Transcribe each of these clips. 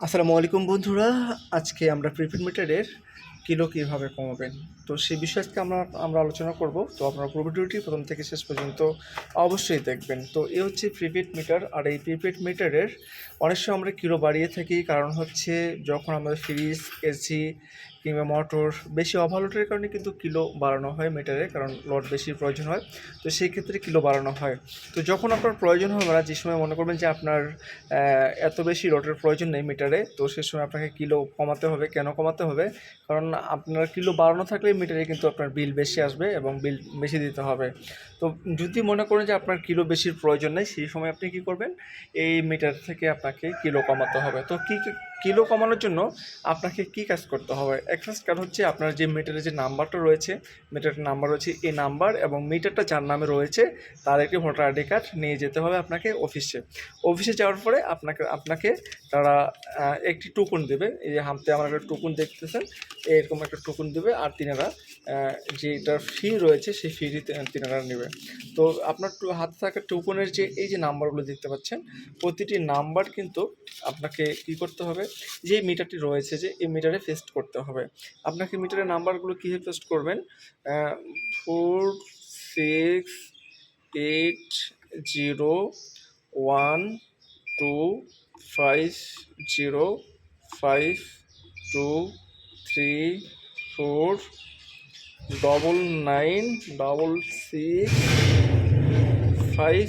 আসসালামু আলাইকুম বন্ধুরা আজকে আমরা প্রিপেড মিটারের কিলো কীভাবে কমাবেন? তো সেই বিষয়ে আজকে আমরা আমরা আলোচনা করব। তো আপনারা পুরো প্রথম থেকে শেষ পর্যন্ত অবশ্যই দেখবেন। তো এ হচ্ছে প্রিপেড মিটার আর এই প্রিপেড মিটারের অনেক সময় আমরা কিলো বাড়িয়ে থাকি। কারণ হচ্ছে যখন আমাদের ফ্রিজ এসি কিংবা মোটর বেশি ওভারলোডের কারণে কিন্তু কিলো বাড়ানো হয় মিটারে কারণ লোড বেশি প্রয়োজন হয়। তো সেই ক্ষেত্রে কিলো বাড়ানো হয়। তো যখন আপনার প্রয়োজন হবে না যে সময় মনে করবেন যে আপনার এত বেশি লোডের প্রয়োজন নেই মিটারে তো সে সময় আপনাকে কিলো কমাতে হবে। কেন কমাতে হবে? কারণ আপনার কিলো বাড়ানো থাকলে মিটারে কিন্তু আপনার বিল বেশি আসবে এবং বিল বেশি দিতে হবে। তো যদি মনে করেন যে আপনার কিলো বেশির প্রয়োজন নেই, সেই সময় আপনি কি করবেন? এই মিটার থেকে আপনাকে কিলো কমাতে হবে। তো কী কি- কিলো কমানোর জন্য আপনাকে কি কাজ করতে হবে? এক ফার্স্ট কাজ হচ্ছে আপনার যে মিটারের যে নাম্বারটা রয়েছে মিটারের নাম্বার রয়েছে এই নাম্বার এবং মিটারটা যার নামে রয়েছে, তার একটি ভোটার আইডি কার্ড নিয়ে যেতে হবে আপনাকে অফিসে অফিসে যাওয়ার পরে আপনাকে আপনাকে তারা একটি টোকন দেবে। এই যে হামতে আমার একটা টুকুন দেখতেছেন, এরকম একটা টোকন দেবে আর তিনারা যেটার ফি রয়েছে সেই ফিটি তিনারা নেবে। তো আপনার হাতে থাকা টোকনের যে, এই যে নাম্বারগুলো দেখতে পাচ্ছেন, প্রতিটি নাম্বার কিন্তু আপনাকে কি করতে হবে? যে মিটারটি রয়েছে যে এই মিটারে ফেস্ট করতে হবে। আপনাকে মিটারের নাম্বারগুলো কীভাবে ফেস্ট করবেন? Four six eight zero one two five zero five two three four double nine double six five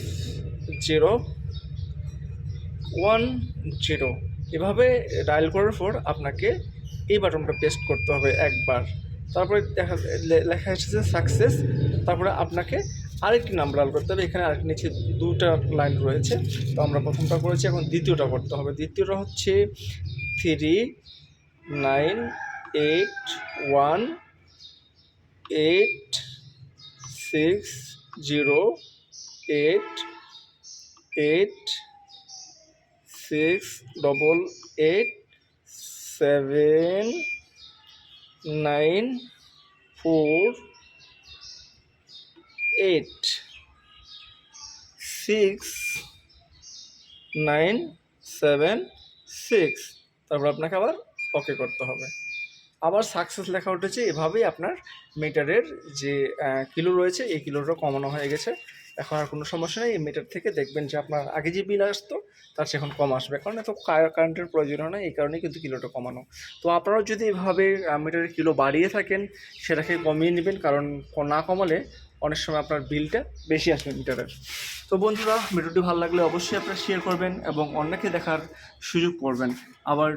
zero one zero এভাবে ডায়াল করার পর আপনাকে এই বাটনটা পেস্ট করতে হবে একবার। তারপরে দেখা লেখা এসেছে সাকসেস তারপরে আপনাকে আরেকটি নাম্বার ডায়াল করতে হবে। এখানে আরেকটি নিচে দুটা লাইন রয়েছে। তো আমরা প্রথমটা করেছি, এখন দ্বিতীয়টা করতে হবে। দ্বিতীয়টা হচ্ছে three nine eight one eight six zero eight eight six double eight seven nine four eight six nine seven six. তারপর আপনাকে আবার ওকে করতে হবে। আবার সাকসেস লেখা উঠেছে, এভাবেই আপনার মিটারের যে কিলো রয়েছে, এই কিলোটা কমানো হয়ে গেছে। এখন আর কোনো সমস্যা নেই মিটার থেকে দেখবেন যে আপনার আগে যে বিল আসতো, তার সেখন কম আসবে। কারণ এত কারেন্টের প্রয়োজন হয় না, এই কারণেই কিন্তু কিলোটা কমানো। তো আপনারাও যদি এভাবে মিটারের কিলো বাড়িয়ে থাকেন, সেটাকে কমিয়ে নেবেন। কারণ না কমালে অনেক সময় আপনার বিলটা বেশি আসবে মিটারের তো বন্ধুরা ভিডিওটি ভালো লাগলে অবশ্যই আপনারা শেয়ার করবেন এবং অন্যকে দেখার সুযোগ করবেন। আবার